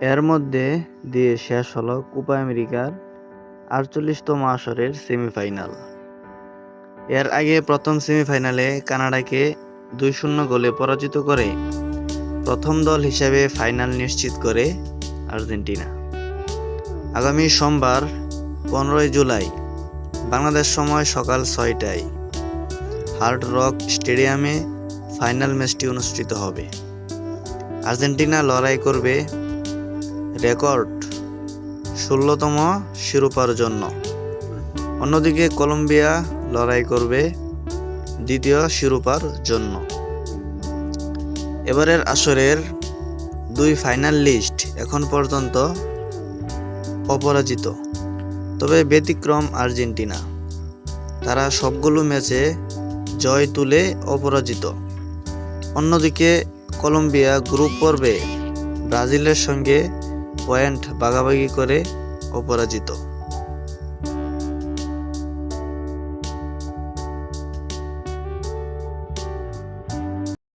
এর মধ্যে দিয়ে শেষ হলো কোপা আমেরিকার আটচল্লিশতম আসরের সেমিফাইনাল। এর আগে প্রথম সেমিফাইনালে কানাডাকে দুই শূন্য গোলে পরাজিত করে প্রথম দল হিসেবে ফাইনাল নিশ্চিত করে আর্জেন্টিনা। আগামী সোমবার পনেরোই জুলাই, বাংলাদেশ সময় সকাল ছয়টায় হার্ড রক স্টেডিয়ামে ফাইনাল ম্যাচটি অনুষ্ঠিত হবে। আর্জেন্টিনা লড়াই করবে রেকর্ড ষোলোতম শিরোপার জন্য। অন্যদিকে কলম্বিয়া লড়াই করবে দ্বিতীয় শিরোপার জন্য। এবারের আসরের দুই ফাইনাল লিস্ট এখন পর্যন্ত অপরাজিত। তবে ব্যতিক্রম আর্জেন্টিনা। তারা সবগুলো ম্যাচে জয় তুলে অপরাজিত। অন্যদিকে কলম্বিয়া গ্রুপ পর্বে ব্রাজিলের সঙ্গে পয়েন্ট ভাগাভাগি করে অপরাজিত।